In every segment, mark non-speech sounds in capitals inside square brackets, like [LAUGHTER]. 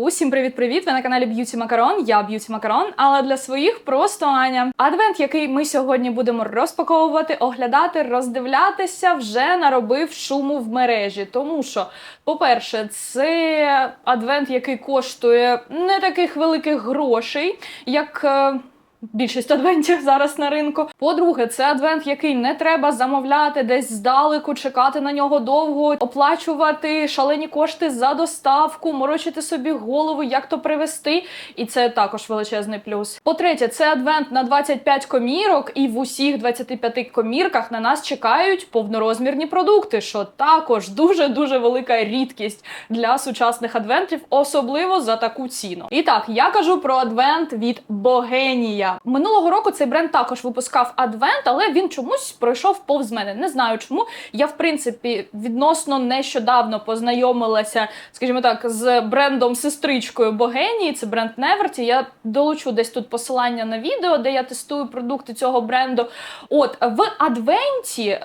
Усім привіт-привіт! Ви на каналі Б'юті Макарон. Я Б'юті Макарон, але для своїх просто Аня. Адвент, який ми сьогодні будемо розпаковувати, оглядати, роздивлятися, вже наробив шуму в мережі. Тому що, по-перше, це адвент, який коштує не таких великих грошей, як. Більшість адвентів зараз на ринку. По-друге, це адвент, який не треба замовляти десь здалеку, чекати на нього довго, оплачувати шалені кошти за доставку, морочити собі голову, як то привезти. І це також величезний плюс. По-третє, це адвент на 25 комірок, і в усіх 25 комірках на нас чекають повнорозмірні продукти, що також дуже дуже велика рідкість для сучасних адвентів, особливо за таку ціну. І так, я кажу про адвент від Богенія. Минулого року цей бренд також випускав адвент, але він чомусь пройшов повз мене. Не знаю чому. Я, в принципі, відносно нещодавно познайомилася, скажімо так, з брендом сестричкою Богенії. Це бренд Неверті. Я долучу десь тут посилання на відео, де я тестую продукти цього бренду. От в адвенті е,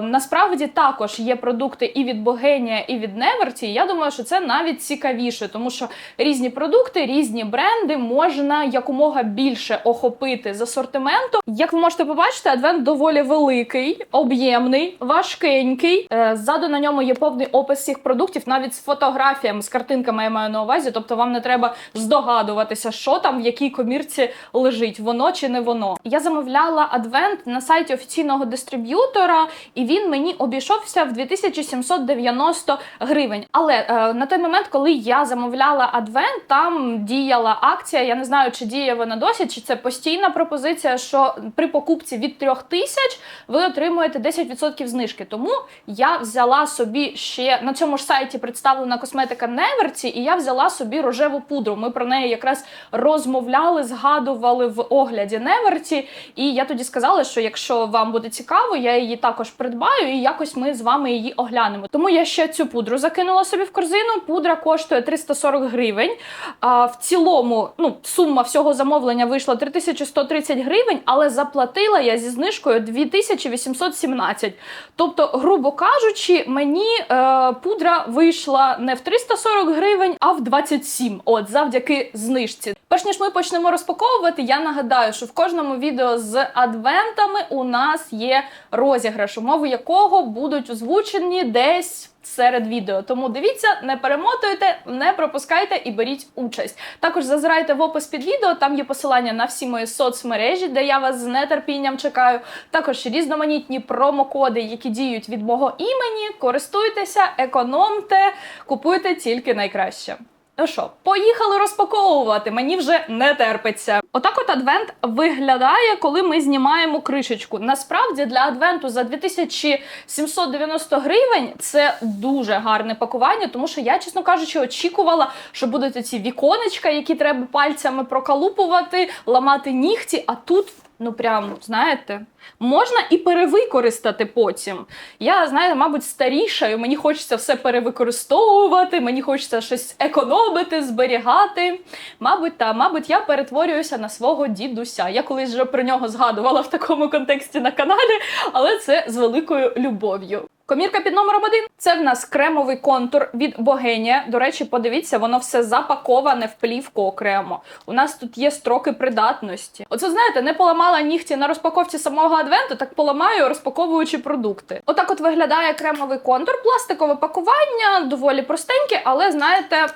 насправді також є продукти і від Богенія, і від Неверті. Я думаю, що це навіть цікавіше, тому що різні продукти, різні бренди можна якомога більше охопити з асортименту. Як ви можете побачити, адвент доволі великий, об'ємний, важкенький. Е, Ззаду на ньому є повний опис всіх продуктів, навіть з фотографіями, з картинками я маю на увазі. Тобто вам не треба здогадуватися, що там в якій комірці лежить, воно чи не воно. Я замовляла адвент на сайті офіційного дистриб'ютора, і він мені обійшовся в 2790 гривень. Але е, на той момент, коли я замовляла адвент, там діяла акція. Я не знаю, чи діє вона досі, чи це постійна пропозиція, що при покупці від 3000 ви отримуєте 10% знижки. Тому я взяла собі ще на цьому ж сайті представлена косметика Неверці, і я взяла собі рожеву пудру. Ми про неї якраз розмовляли, згадували в огляді Неверті. І я тоді сказала, що якщо вам буде цікаво, я її також придбаю і якось ми з вами її оглянемо. Тому я ще цю пудру закинула собі в корзину. Пудра коштує 340 гривень. А в цілому, ну, сума всього замовлення вийшла 3130 гривень, але заплатила я зі знижкою 2817. Тобто, грубо кажучи, мені е, пудра вийшла не в 340 гривень, а в 27. От завдяки знижці. Перш ніж ми почнемо розпаковувати, я нагадаю, що в кожному відео з адвентами у нас є розіграш, умови якого будуть озвучені десь. Серед відео, тому дивіться, не перемотуйте, не пропускайте і беріть участь. Також зазирайте в опис під відео, там є посилання на всі мої соцмережі, де я вас з нетерпінням чекаю. Також різноманітні промокоди, які діють від мого імені. Користуйтеся, економте, купуйте тільки найкраще. Ну що, поїхали розпаковувати. Мені вже не терпиться. Отак, от адвент виглядає, коли ми знімаємо кришечку. Насправді для адвенту за 2790 гривень це дуже гарне пакування, тому що я, чесно кажучи, очікувала, що будуть ці віконечка, які треба пальцями прокалупувати, ламати нігті. А тут, ну прям, знаєте. Можна і перевикористати потім. Я, знаєте, мабуть, старішаю, мені хочеться все перевикористовувати, мені хочеться щось економити, зберігати. Мабуть, та, мабуть, я перетворююся на свого дідуся. Я колись вже про нього згадувала в такому контексті на каналі, але це з великою любов'ю. Комірка під номером один це в нас кремовий контур від Богенія. До речі, подивіться, воно все запаковане в плівку окремо. У нас тут є строки придатності. Оце знаєте, не поламала нігті на розпаковці самого адвенту, так поламаю, розпаковуючи продукти. Отак, от виглядає кремовий контур, пластикове пакування, доволі простеньке, але знаєте.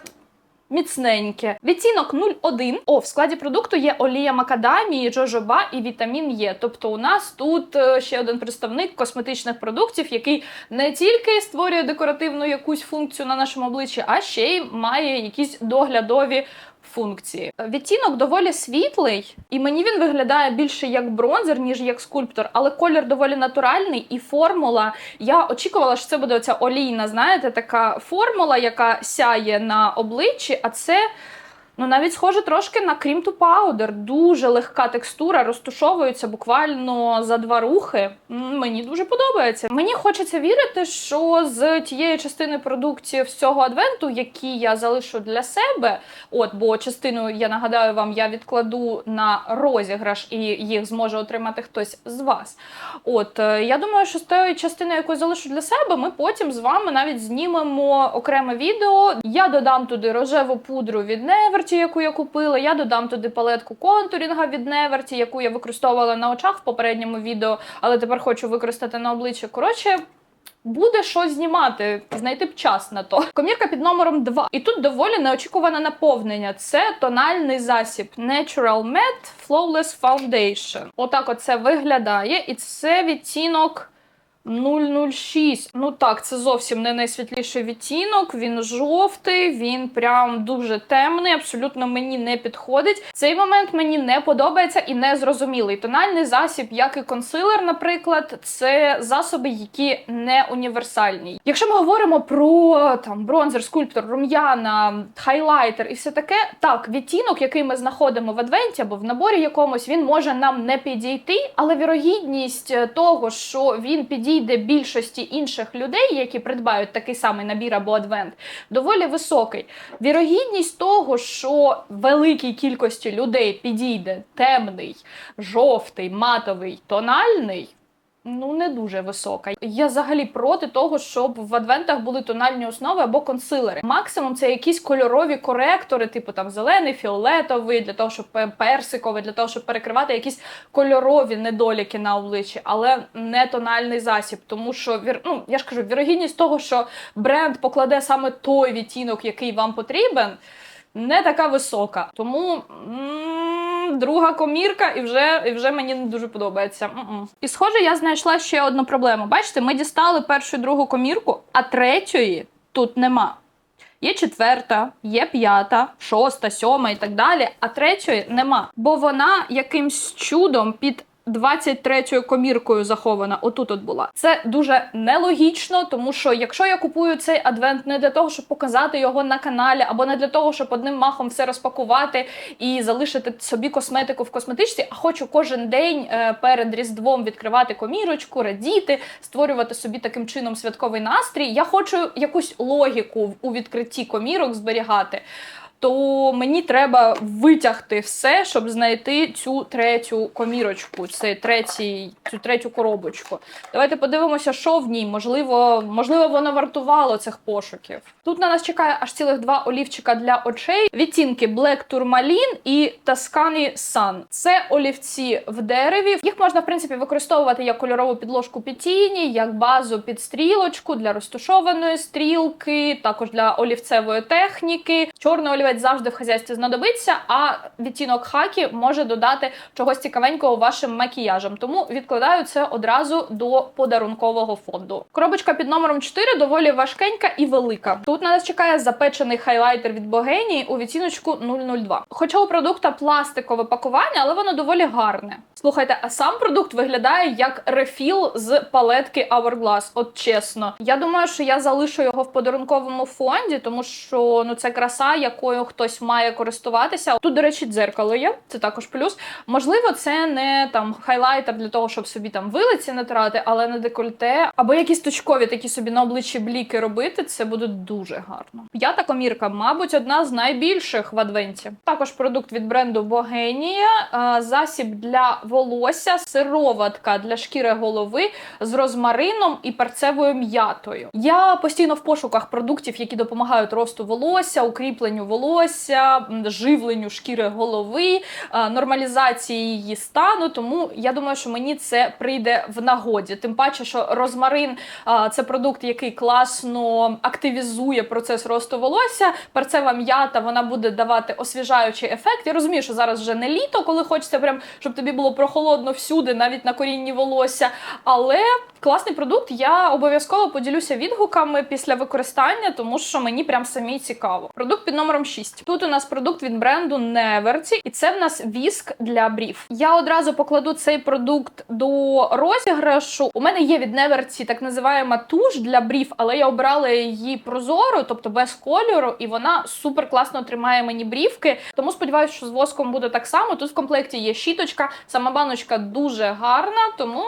Міцненьке. Відцінок 0,1. О, в складі продукту є олія макадамії, джожоба і вітамін Е. Тобто у нас тут е, ще один представник косметичних продуктів, який не тільки створює декоративну якусь функцію на нашому обличчі, а ще й має якісь доглядові функції. Відтінок доволі світлий, і мені він виглядає більше як бронзер, ніж як скульптор, але колір доволі натуральний і формула. Я очікувала, що це буде оця олійна, знаєте, така формула, яка сяє на обличчі, а це. Ну, навіть схоже трошки на Cream to Powder. Дуже легка текстура, розтушовується буквально за два рухи. Мені дуже подобається. Мені хочеться вірити, що з тієї частини продуктів цього адвенту, які я залишу для себе, от бо частину я нагадаю вам, я відкладу на розіграш і їх зможе отримати хтось з вас. От е, я думаю, що з тої частини, яку залишу для себе, ми потім з вами навіть знімемо окреме відео. Я додам туди рожеву пудру від Неверті, яку я купила. Я додам туди палетку контурінга від Неверті, яку я використовувала на очах в попередньому відео, але тепер хочу використати на обличчі. Коротше. Буде що знімати, знайти б час на то. Комірка під номером 2. І тут доволі неочікуване наповнення. Це тональний засіб Natural Matte Flawless Foundation. Отак оце виглядає, і це відтінок 006. Ну так, це зовсім не найсвітліший відтінок. Він жовтий, він прям дуже темний, абсолютно мені не підходить. Цей момент мені не подобається і не зрозумілий. Тональний засіб, як і консилер, наприклад, це засоби, які не універсальні. Якщо ми говоримо про там бронзер, скульптор, рум'яна, хайлайтер і все таке, так, відтінок, який ми знаходимо в адвенті або в наборі якомусь, він може нам не підійти, але вірогідність е, того, що він підійде більшості інших людей, які придбають такий самий набір або адвент, доволі високий. Вірогідність того, що великій кількості людей підійде темний, жовтий, матовий, тональний. Ну, не дуже висока. Я взагалі проти того, щоб в адвентах були тональні основи або консилери. Максимум це якісь кольорові коректори, типу там зелений, фіолетовий, для того, щоб пе- персиковий, для того, щоб перекривати якісь кольорові недоліки на обличчі, але не тональний засіб. Тому що ну, я ж кажу, вірогідність того, що бренд покладе саме той відтінок, який вам потрібен, не така висока. Тому. Друга комірка, і вже, і вже мені не дуже подобається. М-м. І схоже, я знайшла ще одну проблему. Бачите, ми дістали першу і другу комірку, а третьої тут нема. Є четверта, є п'ята, шоста, сьома і так далі, а третьої нема. Бо вона якимсь чудом під 23-ю коміркою захована. Отут от була. Це дуже нелогічно, тому що якщо я купую цей адвент не для того, щоб показати його на каналі, або не для того, щоб одним махом все розпакувати і залишити собі косметику в косметичці, а хочу кожен день е, перед Різдвом відкривати комірочку, радіти, створювати собі таким чином святковий настрій. Я хочу якусь логіку у відкритті комірок зберігати. То мені треба витягти все, щоб знайти цю третю комірочку, цей третій, цю третю коробочку. Давайте подивимося, що в ній. Можливо, можливо, воно вартувало цих пошуків. Тут на нас чекає аж цілих два олівчика для очей. Відтінки Black Tourmaline і Tuscany Sun. Це олівці в дереві. Їх можна, в принципі, використовувати як кольорову підложку під тіні, як базу під стрілочку для розташованої стрілки, також для олівцевої техніки. Чорний олівець завжди в хазяйстві знадобиться, а відтінок хакі може додати чогось цікавенького вашим макіяжем. Тому відкладаю це одразу до подарункового фонду. Коробочка під номером 4 доволі важкенька і велика. Тут на нас чекає запечений хайлайтер від Богенії у відтіночку 002. Хоча у продукта пластикове пакування, але воно доволі гарне. Слухайте, а сам продукт виглядає як рефіл з палетки Hourglass. От чесно. Я думаю, що я залишу його в подарунковому фонді, тому що ну це краса, якою хтось має користуватися. Тут, до речі, дзеркало є, це також плюс. Можливо, це не там хайлайтер для того, щоб собі там вилиці натирати, але на декольте або якісь точкові такі собі на обличчі бліки робити. Це буде дуже гарно. П'ята комірка, мабуть, одна з найбільших в адвенті. Також продукт від бренду Богенія, е, засіб для волосся, сироватка для шкіри голови з розмарином і перцевою м'ятою. Я постійно в пошуках продуктів, які допомагають росту волосся, укріпленню волосся, м, живленню шкіри голови, е, нормалізації її стану. Тому я думаю, що мені це прийде в нагоді. Тим паче, що розмарин е, це продукт, який класно активізує процес росту волосся. Перцева м'ята вона буде давати освіжаючий ефект. Я розумію, що зараз вже не літо, коли хочеться прям, щоб тобі було прохолодно всюди, навіть на корінні волосся. Але класний продукт. Я обов'язково поділюся відгуками після використання, тому що мені прям самі цікаво. Продукт під номером 6. Тут у нас продукт від бренду Неверці, і це в нас віск для брів. Я одразу покладу цей продукт до розіграшу. У мене є від Неверці так називаємо туш для брів, але я обрала її прозору, тобто без кольору, і вона супер класно тримає мені брівки. Тому сподіваюся, що з воском буде так само. Тут в комплекті є щіточка, сама баночка дуже гарна, тому.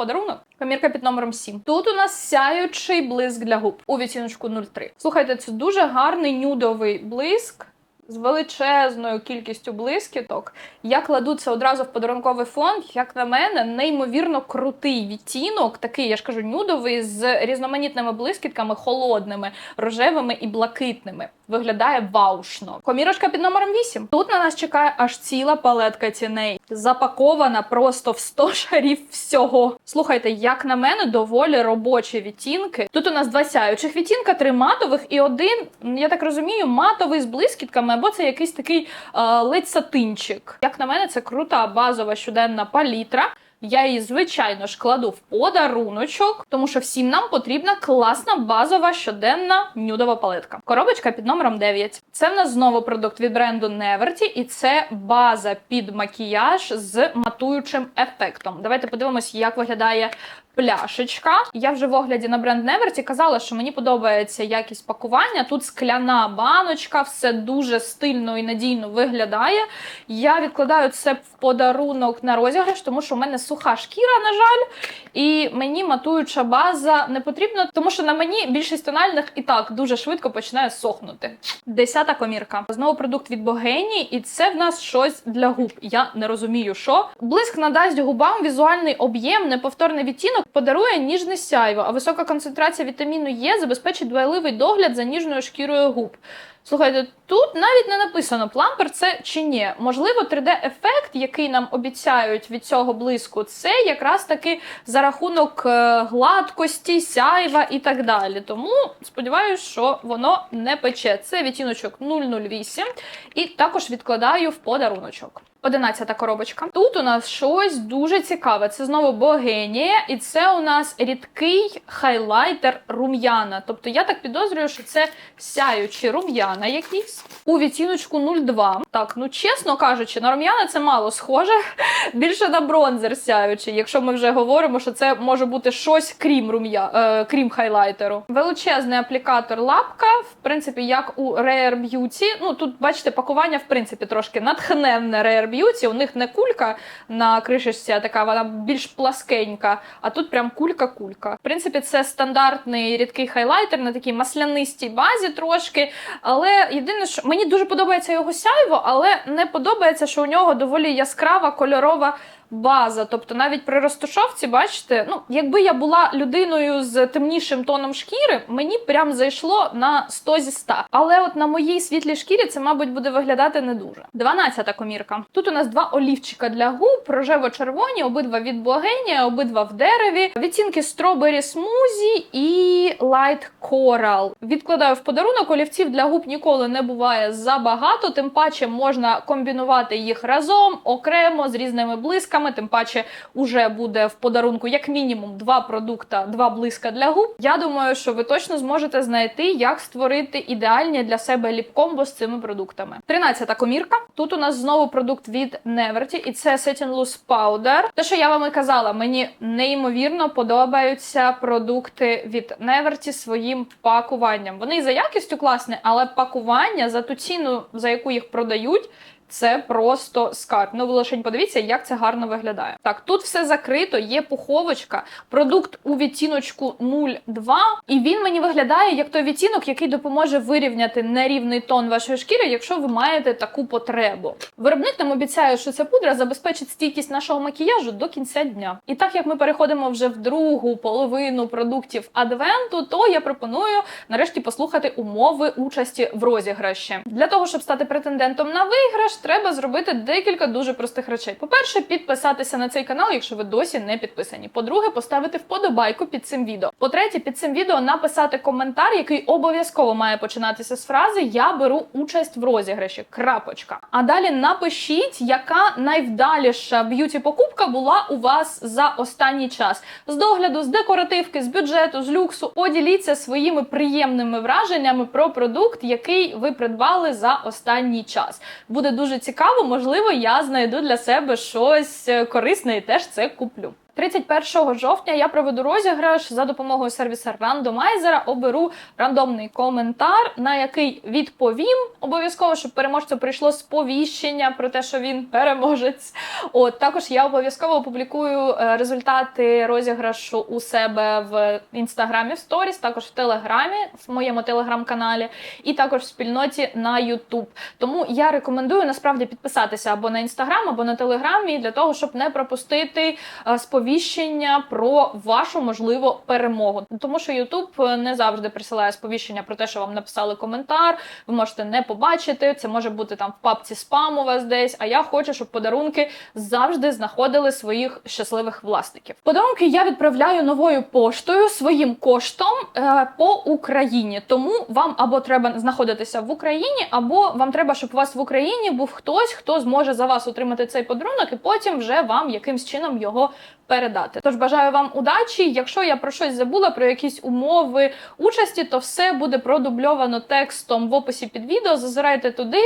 Подарунок комірка під номером 7. Тут у нас сяючий блиск для губ у відтіночку 03. Слухайте, це дуже гарний нюдовий блиск з величезною кількістю блискіток. Я кладу це одразу в подарунковий фонд. Як на мене, неймовірно крутий відтінок, такий, я ж кажу, нюдовий з різноманітними блискітками, холодними, рожевими і блакитними. Виглядає ваушно. Комірочка під номером 8. Тут на нас чекає аж ціла палетка тіней, запакована просто в 100 шарів всього. Слухайте, як на мене, доволі робочі відтінки. Тут у нас два сяючих відтінка, три матових і один, я так розумію, матовий з блискітками, або це якийсь такий е, ледь сатинчик. Як на мене, це крута базова щоденна палітра. Я її, звичайно ж, кладу в подаруночок, тому що всім нам потрібна класна базова щоденна нюдова палетка. Коробочка під номером 9. Це в нас знову продукт від бренду Неверті, і це база під макіяж з матуючим ефектом. Давайте подивимось, як виглядає пляшечка. Я вже в огляді на бренд Neverty казала, що мені подобається якість пакування. Тут скляна баночка, все дуже стильно і надійно виглядає. Я відкладаю це в подарунок на розіграш, тому що в мене суха шкіра, на жаль, і мені матуюча база не потрібна, тому що на мені більшість тональних і так дуже швидко починає сохнути. Десята комірка. Знову продукт від Богені, і це в нас щось для губ. Я не розумію, що. Блиск надасть губам візуальний об'єм, неповторний відтінок, подарує ніжне сяйво, а висока концентрація вітаміну Е забезпечить дбайливий догляд за ніжною шкірою губ. Слухайте, тут навіть не написано, плампер це чи ні. Можливо, 3D-ефект, який нам обіцяють від цього блиску, це якраз таки за рахунок е, гладкості, сяйва і так далі. Тому сподіваюся, що воно не пече. Це відтіночок 008 і також відкладаю в подаруночок. Одинадцята коробочка. Тут у нас щось дуже цікаве. Це знову Богенія, і це у нас рідкий хайлайтер рум'яна. Тобто я так підозрюю, що це сяючі рум'яна якісь у відтіночку 02. Так, ну чесно кажучи, на рум'яна це мало схоже. [LAUGHS] Більше на бронзер сяючий, якщо ми вже говоримо, що це може бути щось крім рум'я, е, крім хайлайтеру. Величезний аплікатор лапка, в принципі, як у Rare Beauty. Ну тут бачите, пакування в принципі трошки натхненне Rare Beauty. У них не кулька на кришечці, а така вона більш пласкенька. А тут прям кулька-кулька. В принципі, це стандартний рідкий хайлайтер на такій маслянистій базі трошки. Але єдине, що мені дуже подобається його сяйво, але не подобається, що у нього доволі яскрава кольорова. База, тобто навіть при розташовці, бачите, ну якби я була людиною з темнішим тоном шкіри, мені прям зайшло на 100 зі 100. Але от на моїй світлій шкірі це, мабуть, буде виглядати не дуже. 12-та комірка. Тут у нас два олівчика для губ, рожево-червоні, обидва від Богенія, обидва в дереві. Відтінки Strawberry Smoothie і Light Coral. Відкладаю в подарунок. Олівців для губ ніколи не буває забагато, тим паче можна комбінувати їх разом, окремо з різними блисками. Тим паче уже буде в подарунку як мінімум два продукта, два блиска для губ. Я думаю, що ви точно зможете знайти, як створити ідеальні для себе ліп-комбо з цими продуктами. 13-та комірка. Тут у нас знову продукт від Neverty, і це Setting Loose Powder. Те, що я вам і казала, мені неймовірно подобаються продукти від Neverty своїм пакуванням. Вони за якістю класні, але пакування за ту ціну, за яку їх продають. Це просто скарб. Ну, ви лише подивіться, як це гарно виглядає. Так, тут все закрито, є пуховочка, продукт у відтіночку 0,2, і він мені виглядає як той відтінок, який допоможе вирівняти нерівний тон вашої шкіри, якщо ви маєте таку потребу. Виробник нам обіцяє, що ця пудра забезпечить стійкість нашого макіяжу до кінця дня. І так як ми переходимо вже в другу половину продуктів адвенту, то я пропоную нарешті послухати умови участі в розіграші. Для того, щоб стати претендентом на виграш, треба зробити декілька дуже простих речей. По-перше, підписатися на цей канал, якщо ви досі не підписані. По-друге, поставити вподобайку під цим відео. По-третє, під цим відео написати коментар, який обов'язково має починатися з фрази Я беру участь в розіграші. Крапочка. А далі напишіть, яка найвдаліша б'юті покупка була у вас за останній час. З догляду, з декоративки, з бюджету, з люксу. Поділіться своїми приємними враженнями про продукт, який ви придбали за останній час. Буде дуже цікаво, можливо, я знайду для себе щось е, корисне і теж це куплю. 31 жовтня я проведу розіграш за допомогою сервіса рандомайзера. Оберу рандомний коментар, на який відповім. Обов'язково, щоб переможцю прийшло сповіщення про те, що він переможець. От також я обов'язково опублікую е, результати розіграшу у себе в інстаграмі в сторіс, також в телеграмі, в моєму телеграм-каналі, і також в спільноті на Ютуб. Тому я рекомендую насправді підписатися або на інстаграм, або на телеграмі для того, щоб не пропустити е, сповіщення про вашу можливу перемогу. Тому що Ютуб не завжди присилає сповіщення про те, що вам написали коментар. Ви можете не побачити. Це може бути там в папці спам у вас десь. А я хочу, щоб подарунки завжди знаходили своїх щасливих власників. Подарунки я відправляю новою поштою своїм коштом е, по Україні. Тому вам або треба знаходитися в Україні, або вам треба, щоб у вас в Україні був хтось, хто зможе за вас отримати цей подарунок, і потім вже вам якимсь чином його передати. Тож бажаю вам удачі. Якщо я про щось забула, про якісь умови участі, то все буде продубльовано текстом в описі під відео. Зазирайте туди,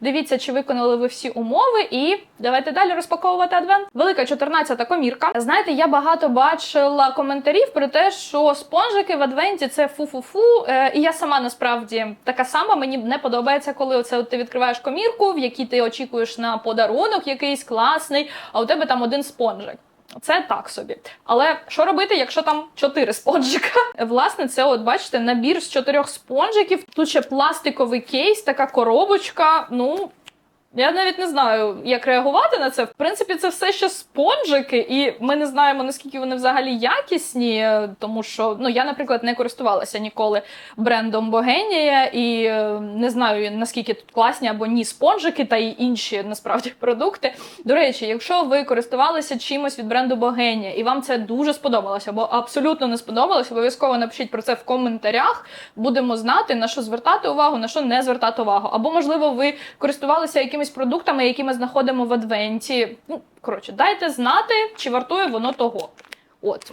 дивіться, чи виконали ви всі умови, і давайте далі розпаковувати адвент. Велика 14-та комірка. Знаєте, я багато бачила коментарів про те, що спонжики в адвенті це фу-фу-фу. Е, і я сама насправді така сама. Мені не подобається, коли оце от ти відкриваєш комірку, в якій ти очікуєш на подарунок якийсь класний, а у тебе там один спонжик. Це так собі. Але що робити, якщо там чотири спонжика? [LAUGHS] Власне, це, от бачите, набір з чотирьох спонжиків. Тут ще пластиковий кейс, така коробочка. Ну. Я навіть не знаю, як реагувати на це. В принципі, це все ще спонжики, і ми не знаємо наскільки вони взагалі якісні, тому що ну я, наприклад, не користувалася ніколи брендом Богенія і е, не знаю наскільки тут класні або ні спонжики та й інші насправді [LAUGHS] продукти. До речі, якщо ви користувалися чимось від бренду Богенія і вам це дуже сподобалося, або абсолютно не сподобалось, обов'язково напишіть про це в коментарях. Будемо знати на що звертати увагу, на що не звертати увагу. Або можливо, ви користувалися якимись продуктами, які ми знаходимо в адвенті. Ну, коротше, дайте знати, чи вартує воно того. От.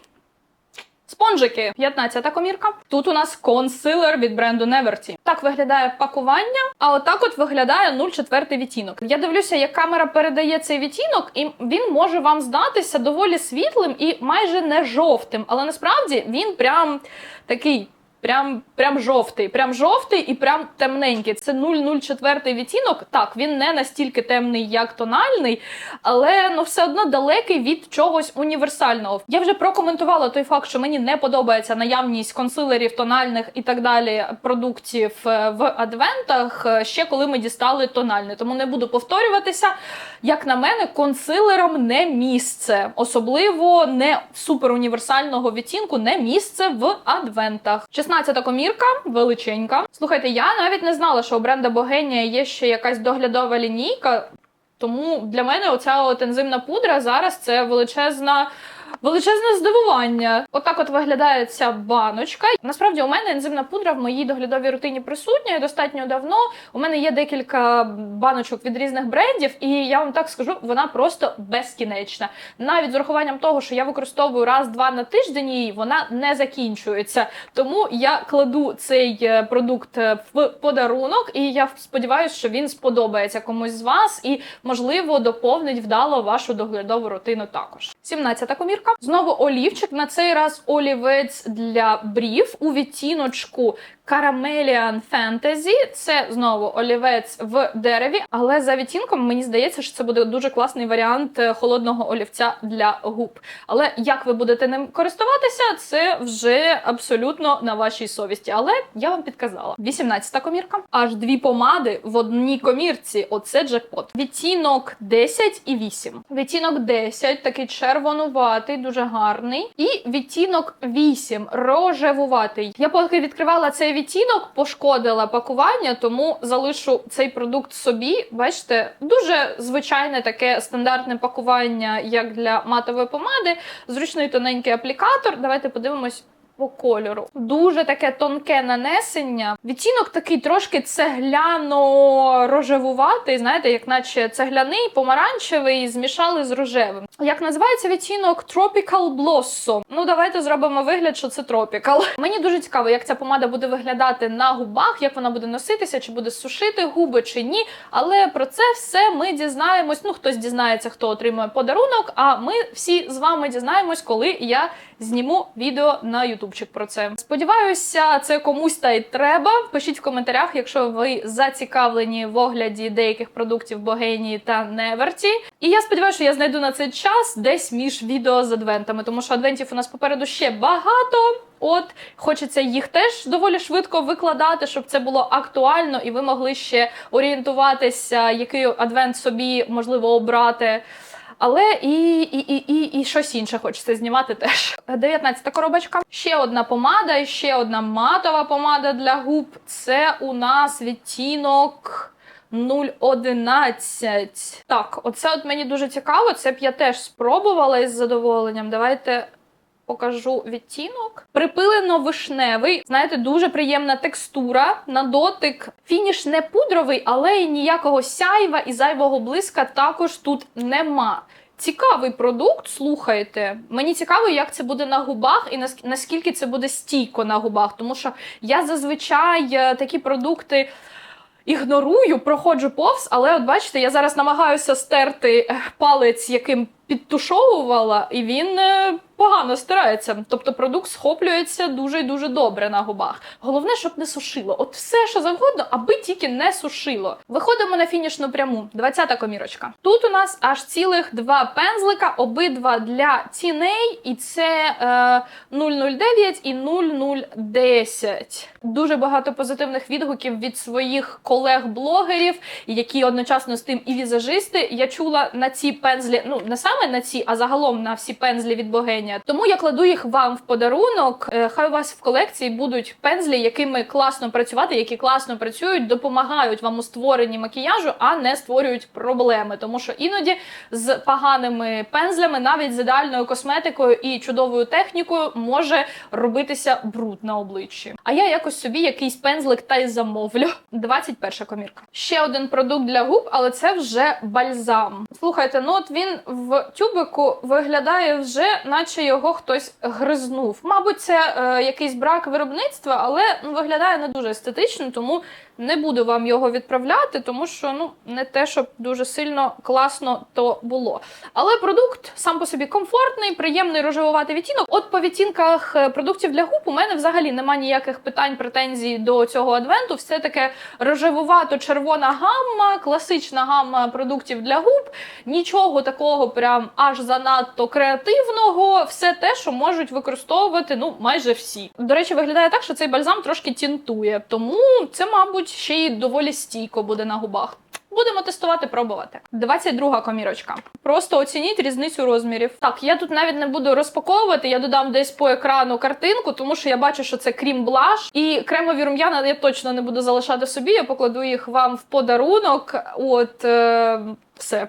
Спонжики, 15-та комірка. Тут у нас консилер від бренду Neverty. Так виглядає пакування, а отак от виглядає 0,4 відтінок. Я дивлюся, як камера передає цей відтінок, і він може вам здатися доволі світлим і майже не жовтим. Але насправді він прям такий. Прям прям жовтий, прям жовтий і прям темненький. Це 004 відтінок. Так, він не настільки темний, як тональний, але ну все одно далекий від чогось універсального. Я вже прокоментувала той факт, що мені не подобається наявність консилерів, тональних і так далі продуктів е, в адвентах. е, Ще коли ми дістали тональний. Тому не буду повторюватися. Як на мене, консилером не місце, особливо не суперуніверсального відтінку, не місце в адвентах. 16-та комірка величенька. Слухайте, я навіть не знала, що у бренда Богенія є ще якась доглядова лінійка. Тому для мене оця от ензимна пудра зараз це величезна. Величезне здивування. Отак от виглядає ця баночка. Насправді, у мене ензимна пудра в моїй доглядовій рутині присутня достатньо давно. У мене є декілька баночок від різних брендів, і я вам так скажу, вона просто безкінечна. Навіть з урахуванням того, що я використовую раз-два на тиждень її, вона не закінчується. Тому я кладу цей е, продукт е, в подарунок, і я сподіваюся, що він сподобається комусь з вас і, можливо, доповнить вдало вашу доглядову рутину також. 17-та комірка. Знову олівчик. На цей раз олівець для брів у відтіночку Caramelian Fantasy. Це знову олівець в дереві, але за відтінком мені здається, що це буде дуже класний варіант е, холодного олівця для губ. Але як ви будете ним користуватися, це вже абсолютно на вашій совісті. Але я вам підказала. 18-та комірка. Аж дві помади в одній комірці. Оце джекпот. Відтінок 10 і 8. Відтінок 10, такий червонуватий, дуже гарний. І відтінок 8, рожевуватий. Я поки відкривала цей відтінок, пошкодила пакування, тому залишу цей продукт собі. Бачите, дуже звичайне таке стандартне пакування, як для матової помади. Зручний тоненький аплікатор. Давайте подивимось. По кольору дуже таке тонке нанесення. Відтінок такий трошки цегляно-рожевуватий, знаєте, як наче цегляний, помаранчевий, змішали з рожевим. Як називається відтінок Tropical Blossom. Ну, давайте зробимо вигляд, що це Tropical. [LAUGHS] Мені дуже цікаво, як ця помада буде виглядати на губах, як вона буде носитися, чи буде сушити губи, чи ні. Але про це все ми дізнаємось. Ну, хтось дізнається, хто отримує подарунок. А ми всі з вами дізнаємось, коли я зніму відео на ютубчик про це. Сподіваюся, це комусь та й треба. Пишіть в коментарях, якщо ви зацікавлені в огляді деяких продуктів Богенії та Неверті. І я сподіваюся, що я знайду на цей час десь між відео з адвентами, тому що адвентів у нас попереду ще багато. От хочеться їх теж доволі швидко викладати, щоб це було актуально, і ви могли ще орієнтуватися, який адвент собі можливо обрати. Але і, і, і, і, і щось інше хочеться знімати теж. 19 коробочка. Ще одна помада, і ще одна матова помада для губ. Це у нас відтінок. 0,11. Так, оце от мені дуже цікаво. Це б я теж спробувала із задоволенням. Давайте покажу відтінок. Припилено вишневий. Знаєте, дуже приємна текстура. На дотик. Фініш не пудровий, але і ніякого сяйва і зайвого блиска також тут нема. Цікавий продукт, слухайте. Мені цікаво, як це буде на губах і наскільки це буде стійко на губах. Тому що я зазвичай е, такі продукти ігнорую, проходжу повз, але от бачите, я зараз намагаюся стерти е, палець, яким підтушовувала, і він е, погано стирається. Тобто продукт схоплюється дуже і дуже добре на губах. Головне, щоб не сушило. От все, що завгодно, аби тільки не сушило. Виходимо на фінішну пряму. 20-та комірочка. Тут у нас аж цілих два пензлика, обидва для тіней, і це е, 009 і 0010. Дуже багато позитивних відгуків від своїх колег-блогерів, які одночасно з тим і візажисти. Я чула на ці пензлі, ну не саме на ці, а загалом на всі пензлі від Богенія. Тому я кладу їх вам в подарунок. Е, Хай у вас в колекції будуть пензлі, якими класно працювати, які класно працюють, допомагають вам у створенні макіяжу, а не створюють проблеми. Тому що іноді з поганими пензлями, навіть з ідеальною косметикою і чудовою технікою, може робитися бруд на обличчі. А я якось собі якийсь пензлик та й замовлю. 21 комірка. Ще один продукт для губ, але це вже бальзам. Слухайте, ну от він в тюбику виглядає вже, наче його хтось гризнув. Мабуть, це е, якийсь брак виробництва, але ну, виглядає не дуже естетично, тому не буду вам його відправляти, тому що ну не те, щоб дуже сильно класно то було. Але продукт сам по собі комфортний, приємний рожевуватий відтінок. От по відтінках е, продуктів для губ у мене взагалі немає ніяких питань, претензій до цього адвенту. Все таке рожевувато-червона гамма, класична гамма продуктів для губ. Нічого такого прям аж занадто креативного. Все те, що можуть використовувати ну майже всі. До речі, виглядає так, що цей бальзам трошки тінтує, тому це, мабуть, ще й доволі стійко буде на губах. Будемо тестувати, пробувати. 22 комірочка. Просто оцініть різницю розмірів. Так, я тут навіть не буду розпаковувати, я додам десь по екрану картинку, тому що я бачу, що це крім блаш. І кремові рум'яна я точно не буду залишати собі. Я покладу їх вам в подарунок. От е, все.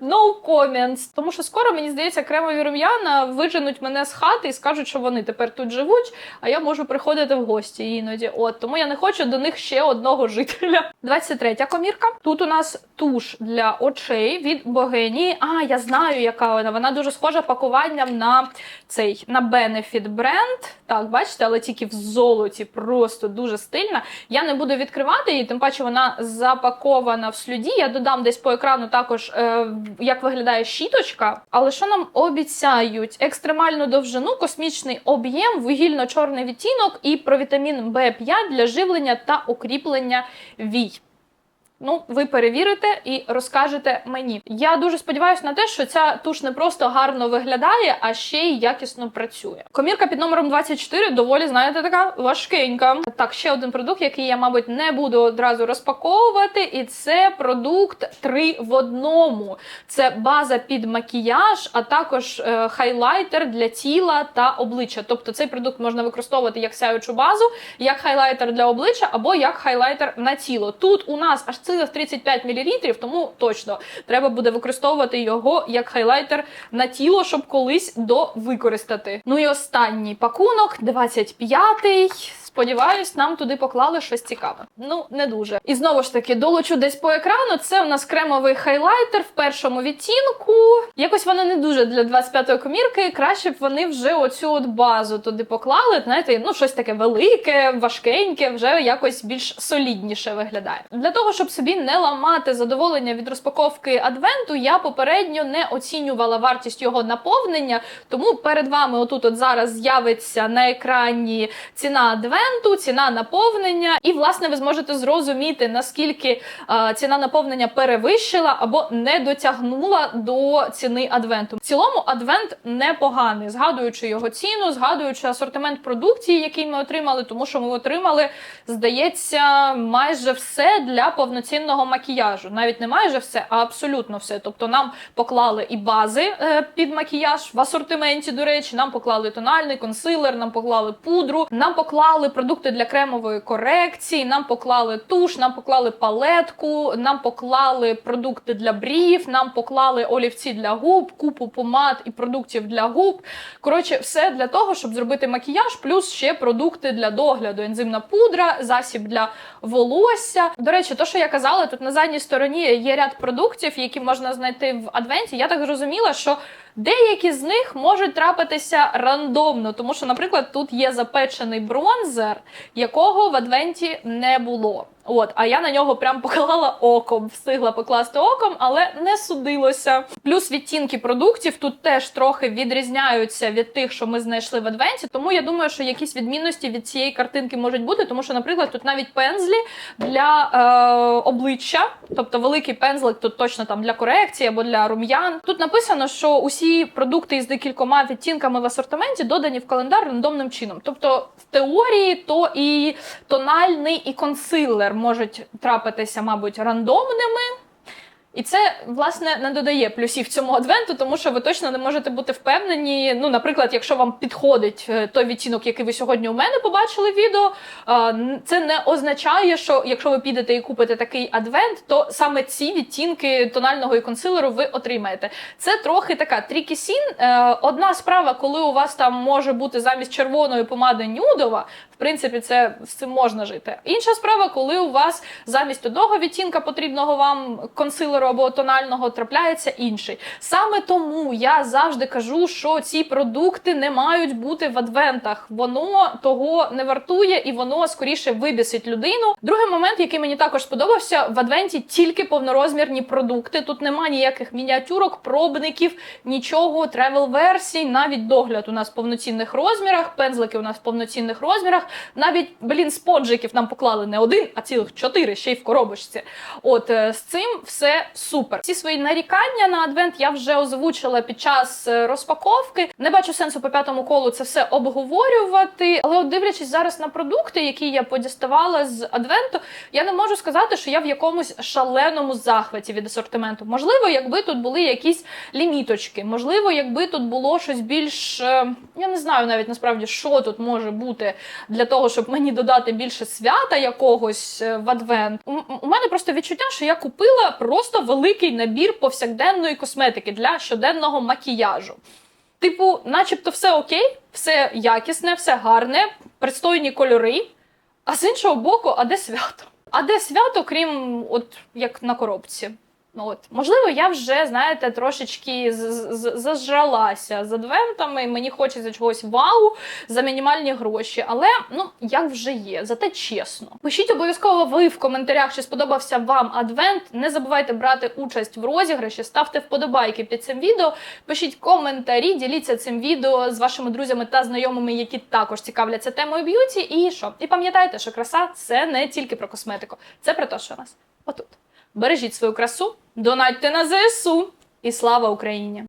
No comments. Тому що скоро, мені здається, кремові рум'яна виженуть мене з хати і скажуть, що вони тепер тут живуть, а я можу приходити в гості іноді. От тому я не хочу до них ще одного жителя. 23 комірка. Тут у нас туш для очей від Богенії. А, я знаю, яка вона. Вона дуже схожа пакуванням на цей на Benefit бренд. Так, бачите, але тільки в золоті, просто дуже стильна. Я не буду відкривати її, тим паче вона запакована в слюді. Я додам десь по екрану також, як виглядає щіточка. Але що нам обіцяють? Екстремальну довжину, космічний об'єм, вугільно-чорний відтінок і провітамін В5 для живлення та укріплення вій. Ну, ви перевірите і розкажете мені. Я дуже сподіваюся на те, що ця туш не просто гарно виглядає, а ще й якісно працює. Комірка під номером 24 доволі, знаєте, така важкенька. Так, ще один продукт, який я, мабуть, не буду одразу розпаковувати, і це продукт 3 в одному. Це база під макіяж, а також е, хайлайтер для тіла та обличчя. Тобто цей продукт можна використовувати як сяючу базу, як хайлайтер для обличчя або як хайлайтер на тіло. Тут у нас аж цілих 35 мл, тому точно треба буде використовувати його як хайлайтер на тіло, щоб колись довикористати. Ну і останній пакунок, 25-й. Сподіваюсь, нам туди поклали щось цікаве. Ну, не дуже. І знову ж таки, долучу десь по екрану. Це у нас кремовий хайлайтер в першому відтінку. Якось воно не дуже для 25-ї комірки. Краще б вони вже оцю от базу туди поклали. Знаєте, ну щось таке велике, важкеньке, вже якось більш солідніше виглядає. Для того, щоб собі не ламати задоволення від розпаковки адвенту, я попередньо не оцінювала вартість його наповнення. Тому перед вами отут от зараз з'явиться на екрані ціна адвенту, ціна наповнення, і власне ви зможете зрозуміти наскільки е, ціна наповнення перевищила або не дотягнула до ціни адвенту. В цілому адвент непоганий, згадуючи його ціну, згадуючи асортимент продукції, який ми отримали, тому що ми отримали, здається, майже все для повноцінного макіяжу. Навіть не майже все, а абсолютно все. Тобто нам поклали і бази е, під макіяж в асортименті. До речі, нам поклали тональний консилер, нам поклали пудру, нам поклали продукти для кремової корекції, нам поклали туш, нам поклали палетку, нам поклали продукти для брів, нам поклали олівці для губ, купу помад і продуктів для губ. Коротше, все для того, щоб зробити макіяж, плюс ще продукти для догляду, ензимна пудра, засіб для волосся. До речі, то, що я казала, тут на задній стороні є ряд продуктів, які можна знайти в адвенті. Я так зрозуміла, що. Деякі з них можуть трапитися рандомно, тому що, наприклад, тут є запечений бронзер, якого в адвенті не було. От, а я на нього прям поклала оком, встигла покласти оком, але не судилося. Плюс відтінки продуктів тут теж трохи відрізняються від тих, що ми знайшли в адвенті. Тому я думаю, що якісь відмінності від цієї картинки можуть бути, тому що, наприклад, тут навіть пензлі для е, обличчя, тобто великий пензлик тут точно там для корекції або для рум'ян. Тут написано, що усі продукти із декількома відтінками в асортименті додані в календар рандомним чином. Тобто, в теорії то і тональний, і консилер можуть трапитися, мабуть, рандомними. І це, власне, не додає плюсів цьому адвенту, тому що ви точно не можете бути впевнені. Ну, наприклад, якщо вам підходить е, той відтінок, який ви сьогодні у мене побачили в відео, е, це не означає, що якщо ви підете і купите такий адвент, то саме ці відтінки тонального і консилеру ви отримаєте. Це трохи така трікісін. Е, Одна справа, коли у вас там може бути замість червоної помади нюдова, принципі, це з цим можна жити. Інша справа, коли у вас замість одного відтінка потрібного вам консилеру або тонального трапляється інший. Саме тому я завжди кажу, що ці продукти не мають бути в адвентах. Воно того не вартує і воно скоріше вибісить людину. Другий момент, який мені також сподобався, в адвенті тільки повнорозмірні продукти. Тут нема ніяких мініатюрок, пробників, нічого, тревел-версій, навіть догляд у нас в повноцінних розмірах, пензлики у нас в повноцінних розмірах. Навіть блін, споджиків нам поклали не один, а цілих чотири ще й в коробочці. От е, з цим все супер. Ці свої нарікання на адвент я вже озвучила під час е, розпаковки. Не бачу сенсу по п'ятому колу це все обговорювати. Але от дивлячись зараз на продукти, які я подіставала з адвенту, я не можу сказати, що я в якомусь шаленому захваті від асортименту. Можливо, якби тут були якісь ліміточки, можливо, якби тут було щось більш. е, Я не знаю навіть насправді, що тут може бути для того, щоб мені додати більше свята якогось е, в адвент. У мене просто відчуття, що я купила просто великий набір повсякденної косметики для щоденного макіяжу. Типу, начебто, все окей, все якісне, все гарне, пристойні кольори. А з іншого боку, а де свято? А де свято, крім от як на коробці? Ну, От. Можливо, я вже, знаєте, трошечки зажралася з адвентами, мені хочеться чогось вау за мінімальні гроші. Але ну як вже є, зате чесно. Пишіть обов'язково ви в коментарях, чи сподобався вам адвент. Не забувайте брати участь в розіграші, ставте вподобайки під цим відео, пишіть коментарі, діліться цим відео з вашими друзями та знайомими, які також цікавляться темою б'юті. І що? І пам'ятайте, що краса це не тільки про косметику, це про те, що у нас отут. Бережіть свою красу, донатьте на ЗСУ і слава Україні!